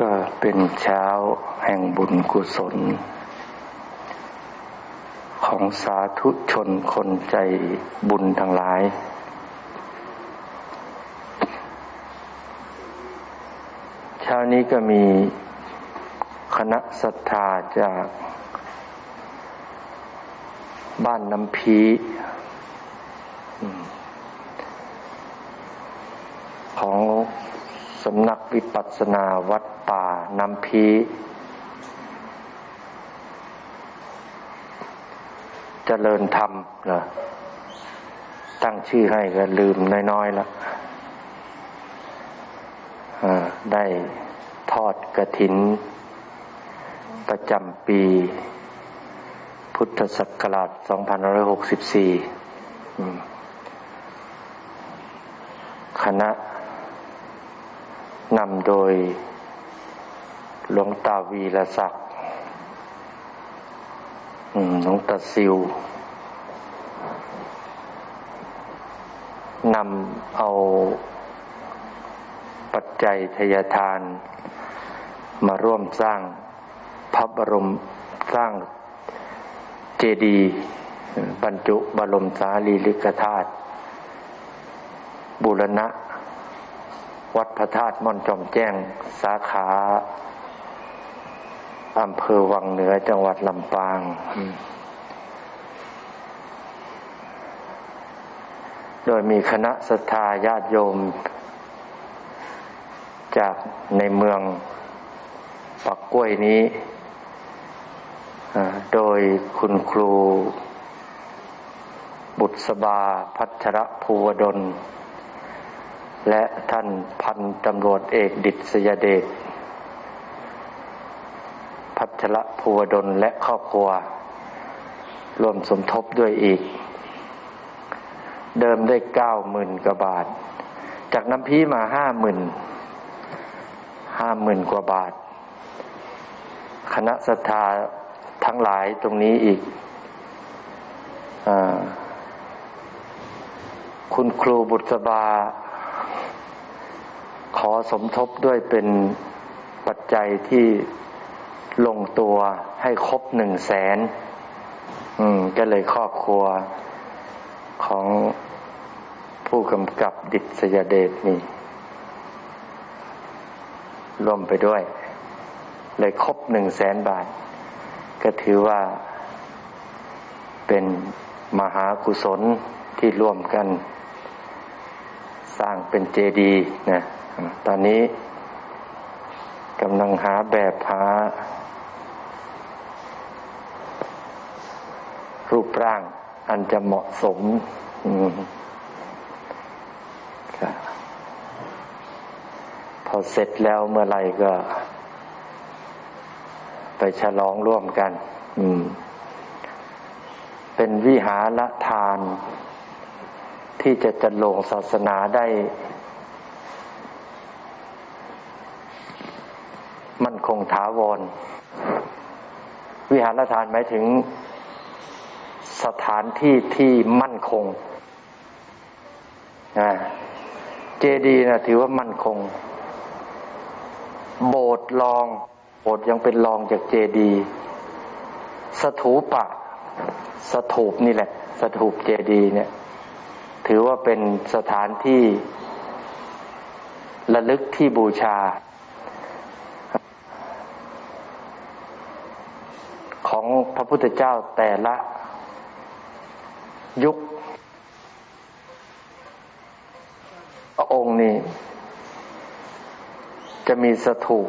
ก็เป็นเช้าแห่งบุญกุศล ของสาธุชนคนใจบุญทั้งหลาย เช้านี้ก็มีคณะศรัทธาจากบ้านน้ำพีของ สำนักวิปัสสนาวัดป่าน้ำพีเจริญธรรมเหรอตั้งชื่อให้ก็ลืมน้อยๆแล้วได้ทอดกระถิน ประจำปี พุทธศักราช 2564 คณะ นำโดย หลวงตาวีละศักดิ์หลวงตาซิว นำเอาปัจจัยทยทาน มาร่วมสร้างพระบรมสร้างเจดีย์บรรจุบรมสารีริกธาตุบุรณะ วัดพระธาตุม่อนจอมแจ้ง สาขาอำเภอวังเหนือจังหวัดลำปาง โดยมีคณะศรัทธาญาติโยม จากในเมืองปักกล้วยนี้ โดยคุณครู บุตรสบาพัชรภูวดล และท่านพันตำรวจเอกดิษยเดชพัชระภูวดลและครอบครัวรวมสมทบด้วยอีก เดิมได้เก้าหมื่นกว่าบาท จากน้ำพีมาห้าหมื่นห้าหมื่นกว่าบาท คณะศรัทธาทั้งหลายตรงนี้อีกอคุณครูบุตรบา ขอสมทบด้วยเป็นปัจจัยที่ลงตัวให้ครบหนึ่งแสนก็เลยครอบครัวของผู้กำกับดิษยเดชนี่ร่วมไปด้วย เลยครบหนึ่งแสนบาท ก็ถือว่าเป็นมหากุศลที่ร่วมกัน สร้างเป็นเจดีย์นะ ตอนนี้กำลังหาแบบหารูปร่าง อันจะเหมาะสมพอเสร็จแล้วเมื่อไรก็ ไปฉลองร่วมกัน เป็นวิหารทาน ที่จะจัดลงศาสนาได้มั่น คงถาวร วิหารทานหมายถึงสถานที่ที่มั่นคงเจดีนะถือว่ามั่นคง โบสถ์รองโบสถ์ยังเป็นรองจากเจดีสถูปะ สถูปนี่แหละ สถูปเจดีเนี่ย ถือว่าเป็นสถานที่ระลึกที่บูชา ของพระพุทธเจ้าแต่ละยุค พระองค์นี้ จะมีสถูป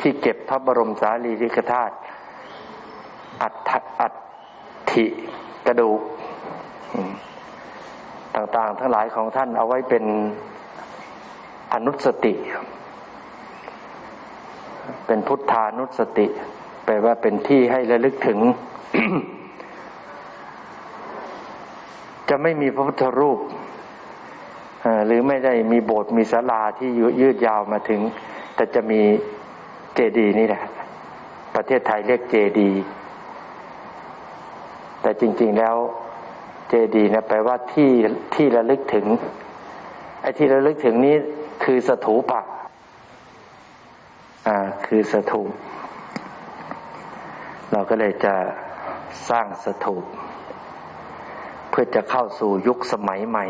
ที่เก็บพระบรมสารีริกธาตุอัฐอัฐิกระดูก ต่างๆ ทั้งหลายของท่านเอาไว้เป็นอนุสติ เป็นพุทธานุสติ แปลว่าเป็นที่ให้ระลึกถึง จะไม่มีพระพุทธรูปหรือไม่ได้มีโบสถ์มีศาลาที่ยืดยาวมาถึง แต่จะมีเจดีนี่แหละ ประเทศไทยเรียกเจดี แต่จริง ๆแล้วเจดีนะแปลว่าที่ที่ระลึกถึงไอ้ที่ระลึกถึงนี้คือสถูปะคือสถูป เราก็เลยจะสร้างสถูปเพื่อจะเข้าสู่ยุคสมัยใหม่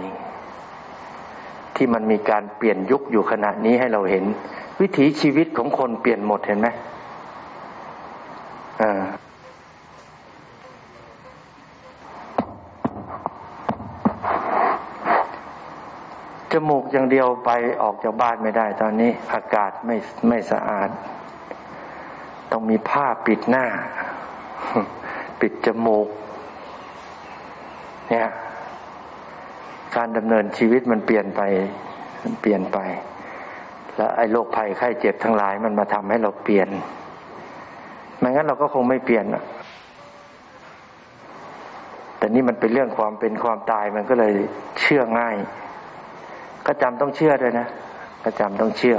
ที่มันมีการเปลี่ยนยุคอยู่ขณะนี้ให้เราเห็น วิถีชีวิตของคนเปลี่ยนหมดเห็นไหมอ่าจมูกอย่างเดียวไปออกจากบ้านไม่ได้ ตอนนี้อากาศไม่ไม่สะอาด ต้องมีผ้าปิดหน้า ปิดจมูก เนี่ย การดำเนินชีวิตมันเปลี่ยนไปมันเปลี่ยนไป แล้วไอ้โรคภัยไข้เจ็บทั้งหลายมันมาทำให้เราเปลี่ยนไม่งั้นเราก็คงไม่เปลี่ยนอะแต่นี่มันเป็นเรื่องความเป็นความตายมันก็เลยเชื่อง่าย ก็จำต้องเชื่อด้วยนะก็จำต้องเชื่อ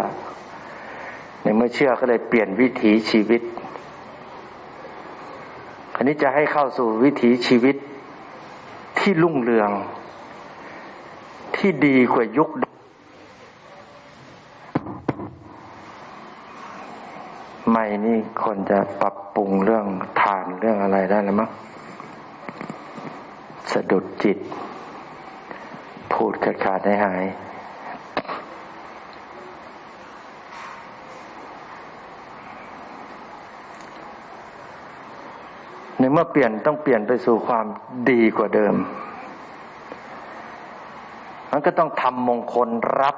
ในเมื่อเชื่อก็เลยเปลี่ยนวิถีชีวิต นนี้จะให้เข้าสู่วิถีชีวิตที่รุ่งเรือง ที่ดีกว่ายุคใหม่นี่คนจะปรับปรุงเรื่องทานเรื่องอะไรได้แล้วมั้งสะดุดจิต พูดขาดขาดหายหาย เมื่อเปลี่ยนต้องเปลี่ยนไปสู่ความดีกว่าเดิม มันก็ต้องทำมงคลรับ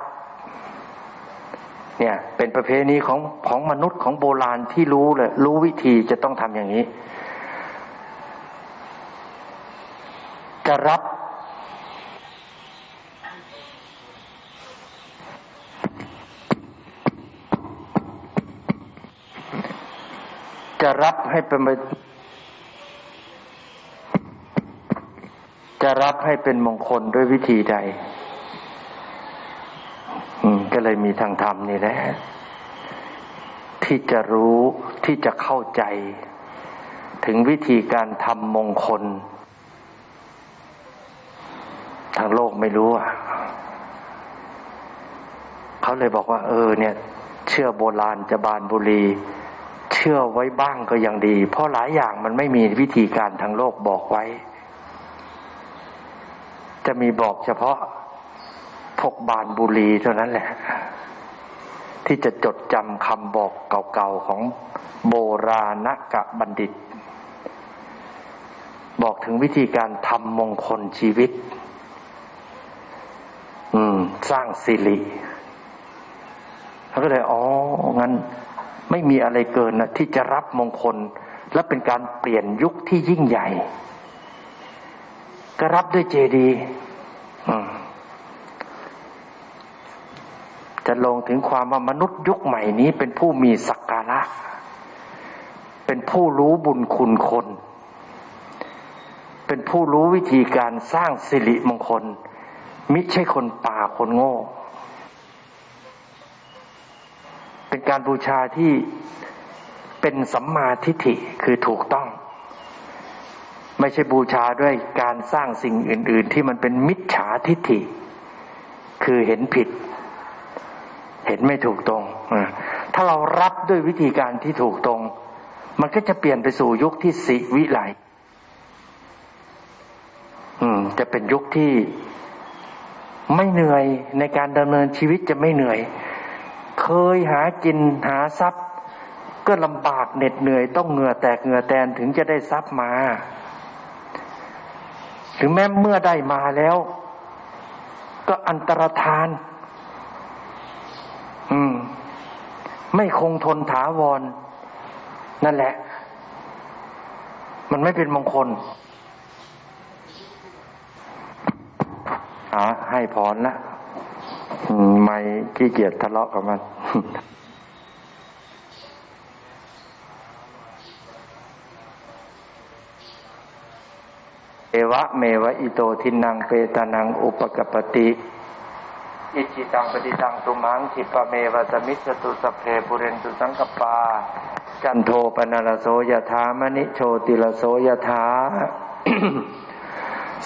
เนี่ยเป็นประเพณีของของมนุษย์ของโบราณที่รู้เลยรู้วิธีจะต้องทำอย่างนี้ จะรับจะรับให้เป็น จะรับให้เป็นมงคลด้วยวิธีใดก็เลยมีทางธรรมนี่แหละที่จะรู้ที่จะเข้าใจ ถึงวิธีการทำมงคล ทางโลกไม่รู้อะเขาเลยบอกว่า เออ เนี่ย เชื่อโบราณจะบานบุรี เชื่อไว้บ้างก็ยังดี เพราะหลายอย่างมันไม่มีวิธีการทางโลกบอกไว้ จะมีบอกเฉพาะพวกบานบุรีเท่านั้นแหละ ที่จะจดจำคำบอกเก่าๆของโบราณกะบัณฑิต บอกถึงวิธีการทำมงคลชีวิต อืม สร้างสิริเขาก็เลยอ๋องั้นไม่มีอะไรเกินนะที่จะรับมงคลและเป็นการเปลี่ยนยุคที่ยิ่งใหญ่ ก็รับด้วยเจดีจะลงถึงความว่ามนุษย์ยุคใหม่นี้เป็นผู้มีสักการะ เป็นผู้รู้บุญคุณคน เป็นผู้รู้วิธีการสร้างสิริมงคล มิใช่คนป่าคนโง่ เป็นการบูชาที่เป็นสัมมาทิฏฐิคือถูกต้อง ไม่ใช่บูชาด้วยการสร้างสิ่งอื่น ๆ ที่มันเป็นมิจฉาทิฏฐิ คือเห็นผิด เห็นไม่ถูกตรง ถ้าเรารับด้วยวิธีการที่ถูกตรง มันก็จะเปลี่ยนไปสู่ยุคที่สิวิไลจะเป็นยุคที่ไม่เหนื่อยในการดำเนินชีวิตจะไม่เหนื่อย เคยหากินหาทรัพย์ ก็ลำบากเหน็ดเหนื่อยต้องเหงื่อแตกเหงื่อแตนถึงจะได้ทรัพย์มา ถึงแม้เมื่อได้มาแล้ว ก็อันตรธาน อืม ไม่คงทนถาวร นั่นแหละ มันไม่เป็นมงคลอาให้พรละไม่ขี้เกียจทะเลาะกับมัน วะเมวะอิโตทินังเปตานังอุปกปติอิจิตังปฏิตังตุมังทิปะเมวะสมิจตุสเพปุเรนตุสังกปา จันโทปนารโสยถามณิโชติลโสยถา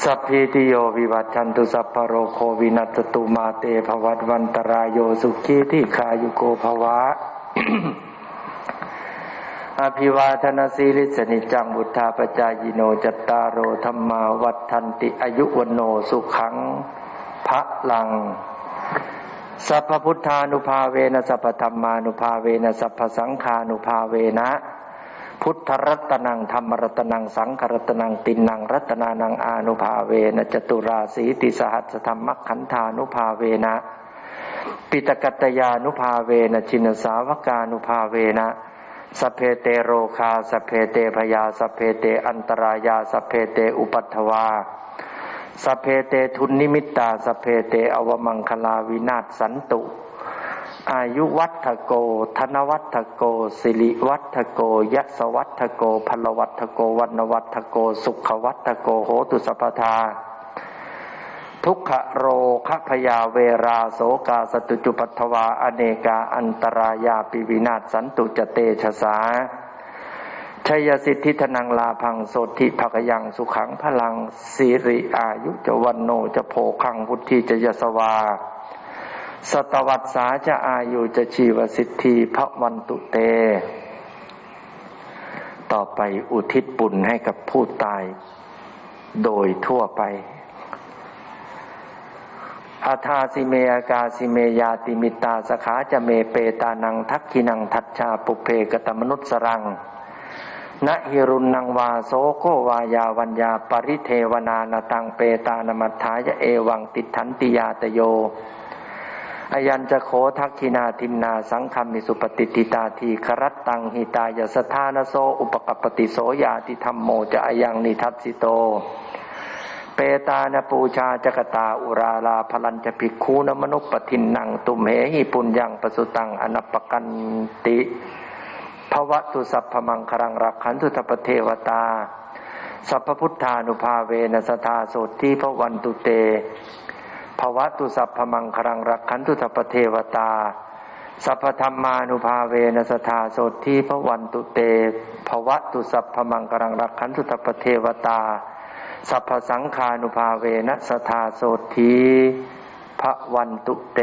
สัพพิติโยวิวัตชันตุสัพพโรโควินัสตุมาเตภวัตวันตรายโยสุขีที่ขายุโกภวะ อภิวาทนาสีลิสนิจังบุทธาปจายโนจตตารโอธรรมาวัฏันติอายุวโนสุขังพระลัง สัพพพุทธานุภาเวนะสัพพธรรมานุภาเวนะสัพพสังฆานุภาเวนะ พุทธรัตนังธรรมรัตนังสังขรัตนังตินนังรัตนานังอานุภาเวนะจตุราสีติสหัสธรรมขันธานุภาเวนะ ปิตกัตยานุภาเวนะชินสาวกานุภาเวนะ สเพเตโรคาสเพเตพยาสเพเตอันตรายาสเพเตอุปัตถวาสเพเตทุนนิมิตตาสเพเตอวมังคลาวินาศสันตุ อายุวัฒโก ธนวัฒโก สิริวัฒโกยะสวัฒโกพลวัฒโกวันวัฒโก สุขวัฒโกโหตุสัพพทา ทุกขโรคพยาเวราโสกาสตุจุปัทวา อเนกาอันตรายาปิวินาศสันตุจเตชะสาชัยสิทธิธนังลาพังโสติภกยังสุขังพลังสิริอายุจวันโนจะโพคังพุทธิจะยสวา สตวัตสาจะอายุจะชีวสิทธิพระวันตุเต ต่อไปอุทิศบุญให้กับผู้ตายโดยทั่วไป อาทาสิเมอากาสิเมยาติมิตาสขาจะเมเปตานังทักขินังทัชชาปุเพกตมนุสรังนะฮิรุนังวาโสโกวายาวัญญาปริเทวนานตังเปตานมัทธายะเอวังติทันติยาตโยอายัญจะโขทักขินาทินนาสังคมิสุปฏิติตาทีครัตตังหิตายสธานโสอุปกปติโสยาติธรรมโมจะอายังนิทัสสิโต เปตานปูชาจกตาอุราลาพลัญจะภิกคูนมนุปปทินนังตุมเหหิปุญญังปสุตังอนัปปกันติภวะตุสัพพมังครังรักขันตุทปเทวตา สัพพุทธานุภาเวนัสธาโสทีพระวันตุเตภวะตุสัพพมังครังรักขันตุทปเทวตา สัพพธรรมานุภาเวนัสธาโสทีพระวันตุเตภวะตุสัพพมังครังรักขันตุทปเทวตา สัพพสังคานุภาเวนัสธาโสทีพระวันตุเต